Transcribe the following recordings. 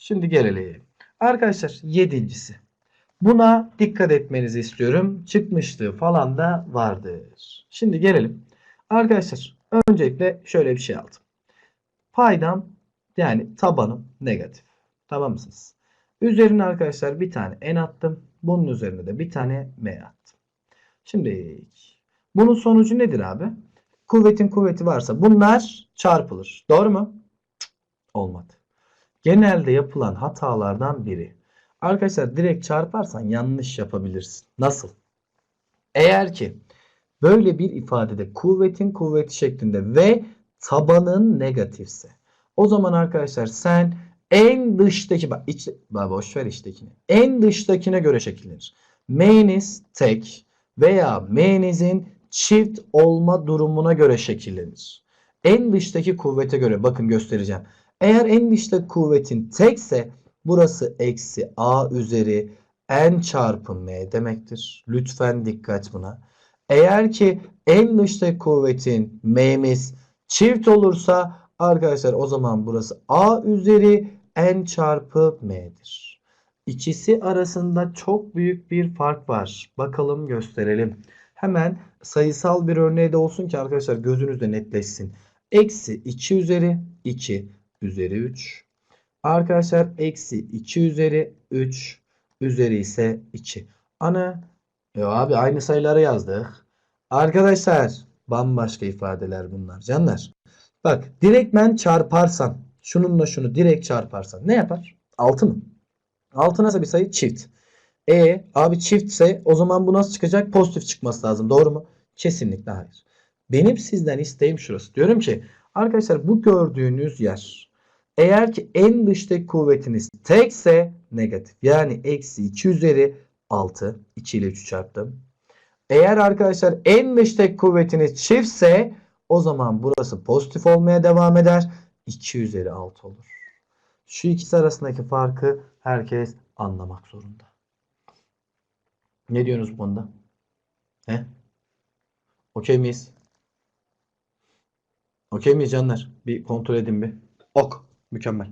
Şimdi gelelim. Arkadaşlar yedincisi. Buna dikkat etmenizi istiyorum. Çıkmışlığı falan da vardır. Şimdi gelelim. Arkadaşlar öncelikle şöyle bir şey aldım. Paydam yani tabanım negatif. Tamam mısınız? Üzerine arkadaşlar bir tane n attım. Bunun üzerine de bir tane m attım. Şimdi bunun sonucu nedir abi? Kuvvetin kuvveti varsa bunlar çarpılır. Doğru mu? Olmadı. Genelde yapılan hatalardan biri. Arkadaşlar direkt çarparsan yanlış yapabilirsin. Nasıl? Eğer ki böyle bir ifadede kuvvetin kuvveti şeklinde ve tabanın negatifse o zaman arkadaşlar sen en dıştaki bak iç, bak boş ver içtekini. En dıştakine göre şekillenir. M'niz tek veya M'nizin çift olma durumuna göre şekillenir. En dıştaki kuvvete göre bakın göstereceğim. Eğer en dıştaki kuvvetin tekse burası eksi a üzeri n çarpı m demektir. Lütfen dikkat buna. Eğer ki en dıştaki kuvvetin m'miz çift olursa arkadaşlar o zaman burası a üzeri n çarpı m'dir. İkisi arasında çok büyük bir fark var. Bakalım gösterelim. Hemen sayısal bir örneği de olsun ki arkadaşlar gözünüzde netleşsin. Eksi 2 üzeri 2 üzeri 3. Arkadaşlar eksi 2 üzeri 3 üzeri ise 2. Ana ya abi aynı sayıları yazdık. Arkadaşlar bambaşka ifadeler bunlar canlar. Bak direktmen çarparsan şununla şunu direkt çarparsan ne yapar? 6 mı? 6 nasıl bir sayı? Çift. E abi çiftse o zaman bu nasıl çıkacak? Pozitif çıkması lazım. Doğru mu? Kesinlikle hayır. Benim sizden isteğim şurası. Diyorum ki arkadaşlar bu gördüğünüz yer eğer ki en dıştaki kuvvetiniz tekse negatif. Yani eksi 2 üzeri 6. 2 ile 3'ü çarptım. Eğer arkadaşlar en dıştaki kuvvetiniz çiftse o zaman burası pozitif olmaya devam eder. 2 üzeri 6 olur. Şu ikisi arasındaki farkı herkes anlamak zorunda. Ne diyorsunuz bu konuda? He? Okey miyiz? Okey miyiz canlar? Bir kontrol edin bir. Ok. Mükemmel.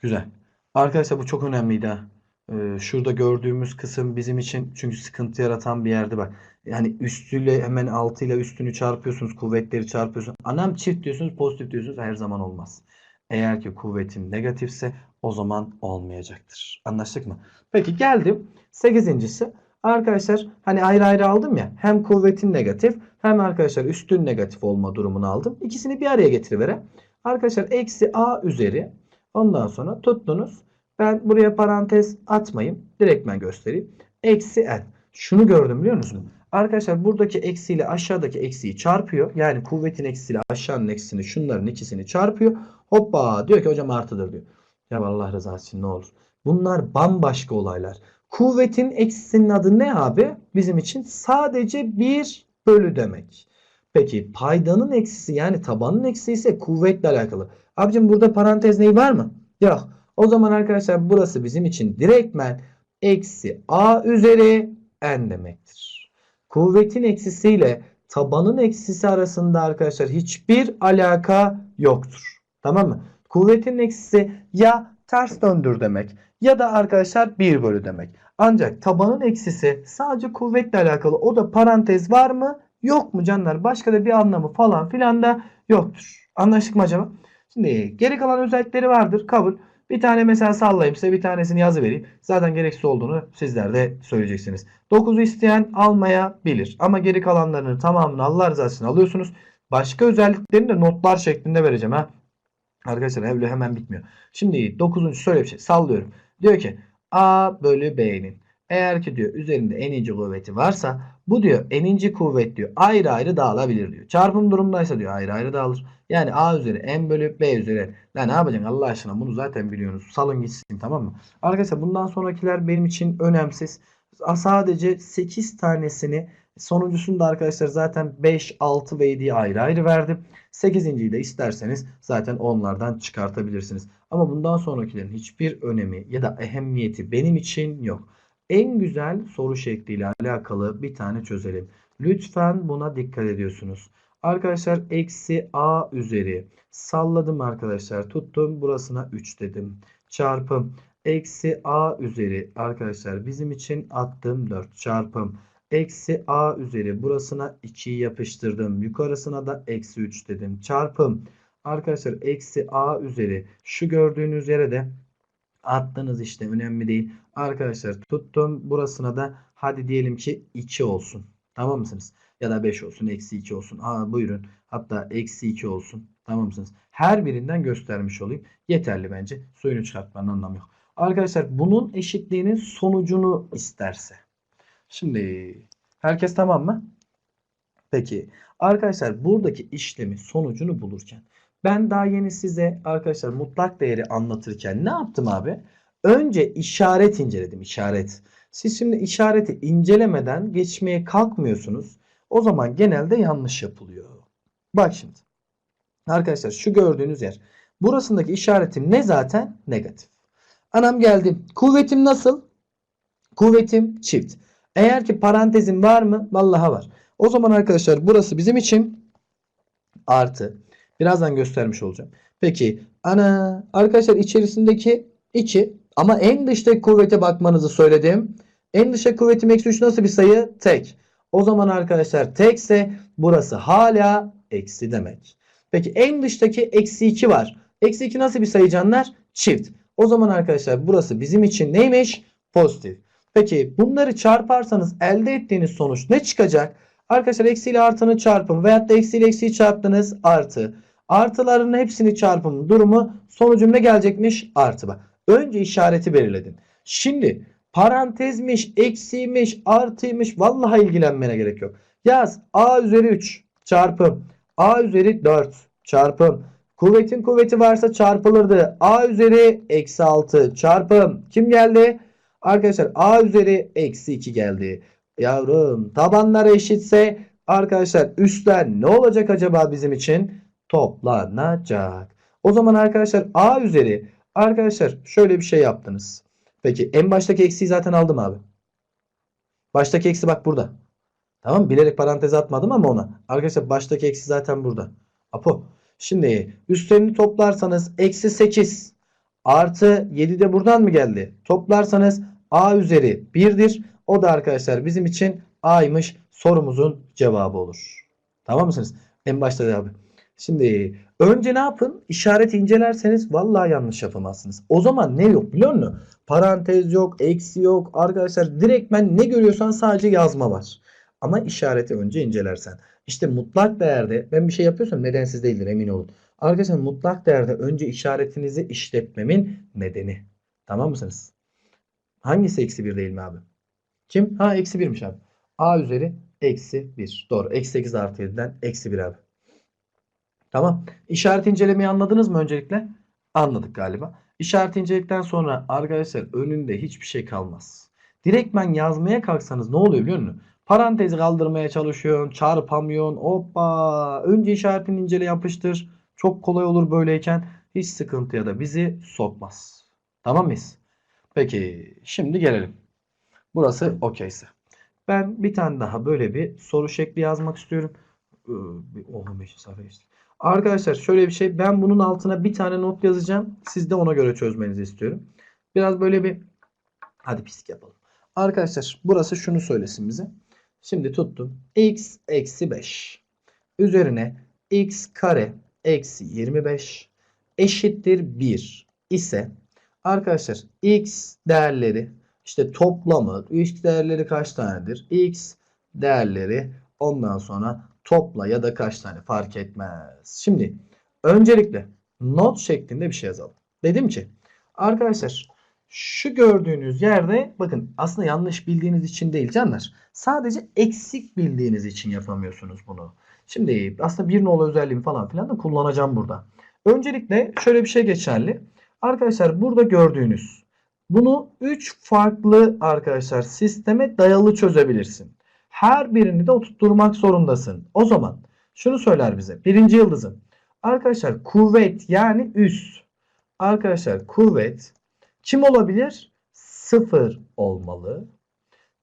Güzel. Arkadaşlar bu çok önemliydi ha. Ee, şurada gördüğümüz kısım bizim için çünkü sıkıntı yaratan bir yerde bak. Yani üstüyle hemen altıyla üstünü çarpıyorsunuz. Kuvvetleri çarpıyorsunuz. Anam çift diyorsunuz pozitif diyorsunuz her zaman olmaz. Eğer ki kuvvetin negatifse o zaman olmayacaktır. Anlaştık mı? Peki geldim. Sekizincisi. Arkadaşlar hani ayrı ayrı aldım ya. Hem kuvvetin negatif hem arkadaşlar üstün negatif olma durumunu aldım. İkisini bir araya getiriverem. Arkadaşlar eksi a üzeri. Ondan sonra tuttunuz. Ben buraya parantez atmayayım. Direkt ben göstereyim. Eksi n. Şunu gördüm biliyor musunuz? Arkadaşlar buradaki eksiyle aşağıdaki eksiyi çarpıyor. Yani kuvvetin eksisiyle aşağının eksisini şunların ikisini çarpıyor. Hoppa diyor ki hocam artıdır diyor. Ya Allah rızası için ne olur. Bunlar bambaşka olaylar. Kuvvetin eksisinin adı ne abi? Bizim için sadece 1 bölü demek. Peki paydanın eksisi yani tabanın eksisi ise kuvvetle alakalı. Abicim burada parantez neyi var mı? Yok. O zaman arkadaşlar burası bizim için direktmen eksi a üzeri n demektir. Kuvvetin eksisiyle tabanın eksisi arasında arkadaşlar hiçbir alaka yoktur. Tamam mı? Kuvvetin eksisi ya ters döndür demek ya da arkadaşlar 1 bölü demek. Ancak tabanın eksisi sadece kuvvetle alakalı. O da parantez var mı? Yok mu canlar? Başka da bir anlamı falan filan da yoktur. Anlaştık mı acaba? Şimdi geri kalan özellikleri vardır. Kabul. Bir tane mesela sallayayım size bir tanesini yazı vereyim. Zaten gereksiz olduğunu sizler de söyleyeceksiniz. 9'u isteyen almayabilir. Ama geri kalanlarını tamamını Allah rızası için alıyorsunuz. Başka özelliklerini de notlar şeklinde vereceğim ha. Arkadaşlar evle hemen bitmiyor. Şimdi 9. şöyle bir şey sallıyorum. Diyor ki A bölü B'nin eğer ki diyor üzerinde eninci kuvveti varsa bu diyor eninci kuvvet diyor ayrı ayrı dağılabilir diyor. Çarpım durumdaysa diyor ayrı ayrı dağılır. Yani A üzeri n bölü B üzeri n. Lan ne yapacaksın Allah aşkına bunu zaten biliyorsunuz. Salın gitsin tamam mı? Arkadaşlar bundan sonrakiler benim için önemsiz. Sadece 8 tanesini sonuncusunu da arkadaşlar zaten 5, 6 ve 7'yi ayrı ayrı verdim. 8.yi de isterseniz zaten onlardan çıkartabilirsiniz. Ama bundan sonrakilerin hiçbir önemi ya da ehemmiyeti benim için yok. En güzel soru şekliyle alakalı bir tane çözelim. Lütfen buna dikkat ediyorsunuz. Arkadaşlar eksi a üzeri salladım arkadaşlar tuttum burasına 3 dedim. çarpım eksi a üzeri arkadaşlar bizim için attığım 4 çarpım eksi a üzeri burasına 2'yi yapıştırdım. Yukarısına da eksi 3 dedim. Çarpım arkadaşlar eksi a üzeri şu gördüğünüz yere de attınız işte önemli değil. Arkadaşlar tuttum burasına da hadi diyelim ki 2 olsun. Tamam mısınız? Ya da 5 olsun eksi 2 olsun. Aa, buyurun hatta eksi 2 olsun. Tamam mısınız? Her birinden göstermiş olayım. Yeterli bence. Suyunu çıkartmanın anlamı yok. Arkadaşlar bunun eşitliğinin sonucunu isterse. Şimdi herkes tamam mı? Peki. Arkadaşlar buradaki işlemin sonucunu bulurken ben daha yeni size arkadaşlar mutlak değeri anlatırken ne yaptım abi? Önce işaret inceledim. işaret. Siz şimdi işareti incelemeden geçmeye kalkmıyorsunuz. O zaman genelde yanlış yapılıyor. Bak şimdi. Arkadaşlar şu gördüğünüz yer. Burasındaki işaretim ne zaten? Negatif. Anam geldi. Kuvvetim nasıl? Kuvvetim çift. Eğer ki parantezim var mı? Vallahi var. O zaman arkadaşlar burası bizim için artı. Birazdan göstermiş olacağım. Peki ana arkadaşlar içerisindeki 2 ama en dıştaki kuvvete bakmanızı söyledim. En dışa kuvvetim eksi 3 nasıl bir sayı? Tek. O zaman arkadaşlar tekse burası hala eksi demek. Peki en dıştaki eksi 2 var. Eksi 2 nasıl bir sayı canlar? Çift. O zaman arkadaşlar burası bizim için neymiş? Pozitif. Peki bunları çarparsanız elde ettiğiniz sonuç ne çıkacak? Arkadaşlar eksi ile artının çarpımı veyahut da eksi ile eksiyi çarptınız artı. Artıların hepsini çarpımı durumu sonucum ne gelecekmiş? Artı bak. Önce işareti belirledin. Şimdi parantezmiş, eksiymiş, artıymış vallahi ilgilenmene gerek yok. Yaz a üzeri 3 çarpım a üzeri 4 çarpım. Kuvvetin kuvveti varsa çarpılırdı. a üzeri eksi 6 çarpım. Kim geldi? Arkadaşlar a üzeri eksi 2 geldi. Yavrum tabanlar eşitse arkadaşlar üstler ne olacak acaba bizim için? Toplanacak. O zaman arkadaşlar a üzeri arkadaşlar şöyle bir şey yaptınız. Peki en baştaki eksiği zaten aldım abi. Baştaki eksi bak burada. Tamam bilerek paranteze atmadım ama ona. Arkadaşlar baştaki eksi zaten burada. Apo. Şimdi üstlerini toplarsanız eksi 8 artı 7 de buradan mı geldi? Toplarsanız a üzeri 1'dir. O da arkadaşlar bizim için a'ymış sorumuzun cevabı olur. Tamam mısınız? En başta da abi. Şimdi önce ne yapın? İşareti incelerseniz vallahi yanlış yapamazsınız. O zaman ne yok biliyor musun? Parantez yok, eksi yok. Arkadaşlar direktmen ne görüyorsan sadece yazma var. Ama işareti önce incelersen. İşte mutlak değerde ben bir şey yapıyorsam nedensiz değildir emin olun. Arkadaşlar mutlak değerde önce işaretinizi işletmemin nedeni. Tamam mısınız? Hangisi eksi 1 değil mi abi? Kim? Ha eksi 1'miş abi. A üzeri eksi 1. Doğru. Eksi 8 artı 7'den eksi 1 abi. Tamam. İşaret incelemeyi anladınız mı öncelikle? Anladık galiba. İşaret inceledikten sonra arkadaşlar önünde hiçbir şey kalmaz. Direktmen yazmaya kalksanız ne oluyor biliyor musun? Parantezi kaldırmaya çalışıyorsun, çarpamıyorsun. Hoppa! Önce işaretini incele yapıştır. Çok kolay olur böyleyken. Hiç sıkıntıya da bizi sokmaz. Tamam mıyız? Peki şimdi gelelim. Burası okeyse. Ben bir tane daha böyle bir soru şekli yazmak istiyorum. Ee, bir 15 sayfa geçti. Arkadaşlar şöyle bir şey. Ben bunun altına bir tane not yazacağım. Siz de ona göre çözmenizi istiyorum. Biraz böyle bir hadi pislik yapalım. Arkadaşlar burası şunu söylesin bize. Şimdi tuttum. x eksi 5 üzerine x kare eksi 25 eşittir 1 ise arkadaşlar x değerleri işte toplamı x değerleri kaç tanedir? x değerleri ondan sonra topla ya da kaç tane fark etmez. Şimdi öncelikle not şeklinde bir şey yazalım. Dedim ki arkadaşlar şu gördüğünüz yerde bakın aslında yanlış bildiğiniz için değil canlar. Sadece eksik bildiğiniz için yapamıyorsunuz bunu. Şimdi aslında bir nolu özelliğimi falan filan da kullanacağım burada. Öncelikle şöyle bir şey geçerli. Arkadaşlar burada gördüğünüz bunu 3 farklı arkadaşlar sisteme dayalı çözebilirsin. Her birini de oturtturmak zorundasın. O zaman şunu söyler bize. Birinci yıldızım. Arkadaşlar kuvvet yani üs. Arkadaşlar kuvvet kim olabilir? Sıfır olmalı.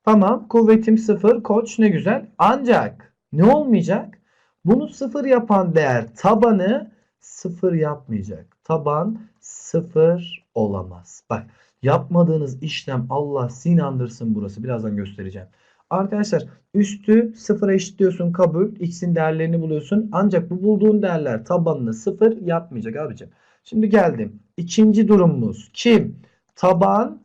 Tamam kuvvetim sıfır koç ne güzel. Ancak ne olmayacak? Bunu sıfır yapan değer tabanı sıfır yapmayacak. Taban 0 olamaz. Bak yapmadığınız işlem Allah sizin inandırsın burası. Birazdan göstereceğim. Arkadaşlar üstü 0 eşitliyorsun kabul. X'in değerlerini buluyorsun. Ancak bu bulduğun değerler tabanını 0 yapmayacak abicim. Şimdi geldim. İkinci durumumuz kim? Taban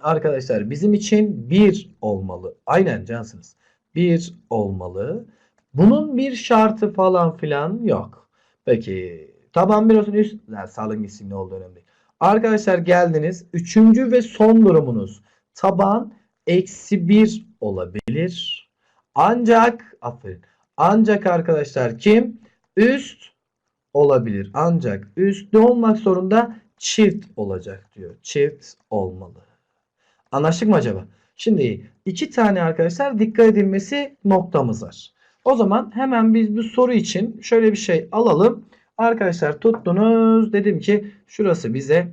arkadaşlar bizim için 1 olmalı. Aynen cansınız. 1 olmalı. Bunun bir şartı falan filan yok. Peki taban 1 olsun üst. Yani salın gitsin ne oldu önemli. Arkadaşlar geldiniz. Üçüncü ve son durumunuz. Taban eksi 1 olabilir. Ancak aferin. Ancak arkadaşlar kim? Üst olabilir. Ancak üst ne olmak zorunda? Çift olacak diyor. Çift olmalı. Anlaştık mı acaba? Şimdi iki tane arkadaşlar dikkat edilmesi noktamız var. O zaman hemen biz bu soru için şöyle bir şey alalım. Arkadaşlar tuttunuz. Dedim ki şurası bize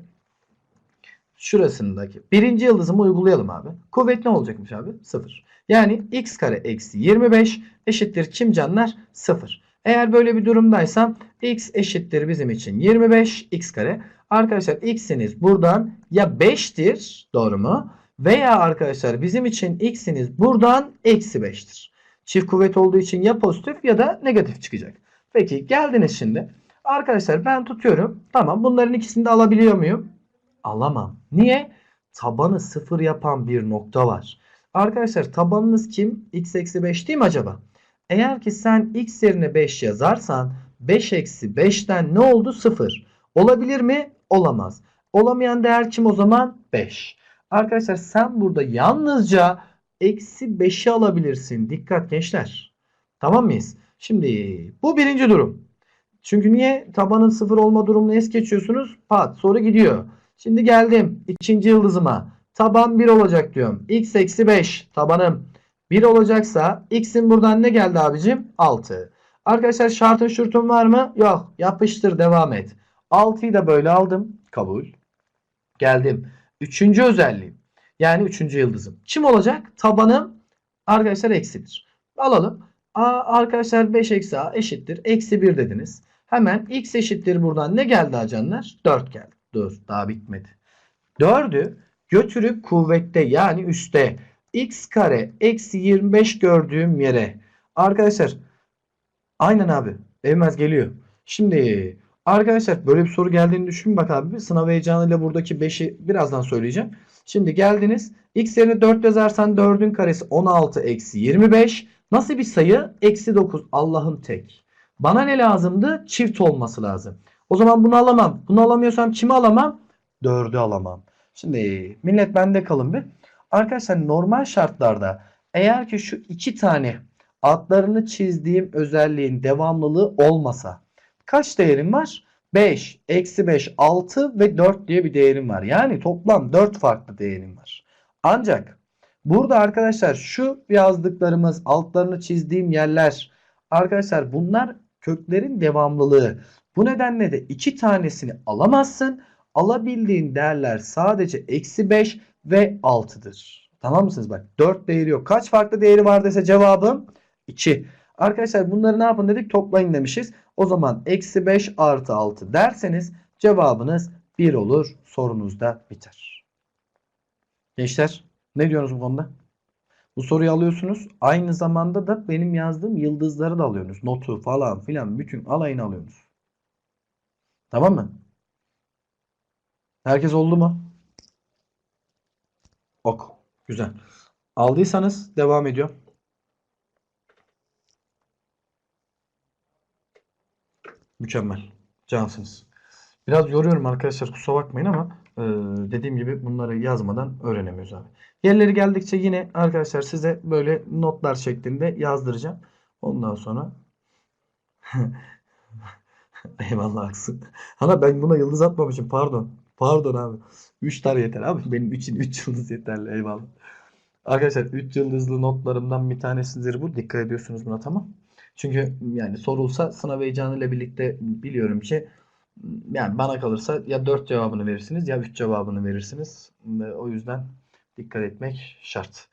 şurasındaki birinci yıldızımı uygulayalım abi. Kuvvet ne olacakmış abi? 0. Yani x kare eksi 25 eşittir kim canlar? 0. Eğer böyle bir durumdaysam x eşittir bizim için 25 x kare. Arkadaşlar x'iniz buradan ya 5'tir doğru mu? Veya arkadaşlar bizim için x'iniz buradan eksi 5'tir. Çift kuvvet olduğu için ya pozitif ya da negatif çıkacak. Peki geldiniz şimdi. Arkadaşlar ben tutuyorum. Tamam bunların ikisini de alabiliyor muyum? Alamam. Niye? Tabanı sıfır yapan bir nokta var. Arkadaşlar tabanınız kim? x eksi 5 değil mi acaba? Eğer ki sen x yerine 5 yazarsan 5 eksi 5'ten ne oldu? 0. Olabilir mi? Olamaz. Olamayan değer kim o zaman? 5. Arkadaşlar sen burada yalnızca eksi 5'i alabilirsin. Dikkat gençler. Tamam mıyız? Şimdi bu birinci durum. Çünkü niye? Tabanın sıfır olma durumunu es geçiyorsunuz. Pat soru gidiyor. Şimdi geldim ikinci yıldızıma. Taban 1 olacak diyorum. x eksi 5 tabanım 1 olacaksa x'in buradan ne geldi abicim? 6. Arkadaşlar şartın şurtun var mı? Yok. Yapıştır devam et. 6'yı da böyle aldım. Kabul. Geldim. Üçüncü özelliğim. Yani üçüncü yıldızım. Kim olacak? Tabanım arkadaşlar eksidir. Alalım. A, arkadaşlar 5 eksi a eşittir. Eksi 1 dediniz. Hemen x eşittir buradan ne geldi acanlar? 4 geldi. Dur daha bitmedi. 4'ü götürüp kuvvette yani üstte x kare eksi 25 gördüğüm yere. Arkadaşlar aynen abi. Evmez geliyor. Şimdi arkadaşlar böyle bir soru geldiğini düşün bak abi. Sınav heyecanıyla buradaki 5'i birazdan söyleyeceğim. Şimdi geldiniz. X yerine 4 yazarsan 4'ün karesi 16 eksi 25. Nasıl bir sayı? Eksi 9. Allah'ın tek. Bana ne lazımdı? Çift olması lazım. O zaman bunu alamam. Bunu alamıyorsam kimi alamam? 4'ü alamam. Şimdi millet bende kalın bir. Arkadaşlar normal şartlarda eğer ki şu iki tane altlarını çizdiğim özelliğin devamlılığı olmasa kaç değerim var? 5, eksi 5, 6 ve 4 diye bir değerim var. Yani toplam 4 farklı değerim var. Ancak burada arkadaşlar şu yazdıklarımız altlarını çizdiğim yerler arkadaşlar bunlar köklerin devamlılığı. Bu nedenle de iki tanesini alamazsın. Alabildiğin değerler sadece eksi 5 ve 6'dır. Tamam mısınız? Bak 4 değeri yok. Kaç farklı değeri var dese cevabım 2. Arkadaşlar bunları ne yapın dedik? Toplayın demişiz. O zaman eksi 5 artı 6 derseniz cevabınız 1 olur. Sorunuz da biter. Gençler ne diyorsunuz bu konuda? Bu soruyu alıyorsunuz. Aynı zamanda da benim yazdığım yıldızları da alıyorsunuz. Notu falan filan bütün alayını alıyorsunuz. Tamam mı? Herkes oldu mu? Ok. Güzel. Aldıysanız devam ediyor. Mükemmel. Cansınız. Biraz yoruyorum arkadaşlar kusura bakmayın ama e, dediğim gibi bunları yazmadan öğrenemiyoruz abi. Yerleri geldikçe yine arkadaşlar size böyle notlar şeklinde yazdıracağım. Ondan sonra Eyvallah haksın. Hala ben buna yıldız atmamışım pardon. Pardon abi. 3 tane yeter abi. Benim için 3 yıldız yeterli eyvallah. Arkadaşlar 3 yıldızlı notlarımdan bir tanesidir bu. Dikkat ediyorsunuz buna tamam. Çünkü yani sorulsa sınav heyecanıyla birlikte biliyorum ki yani bana kalırsa ya 4 cevabını verirsiniz ya 3 cevabını verirsiniz. O yüzden dikkat etmek şart.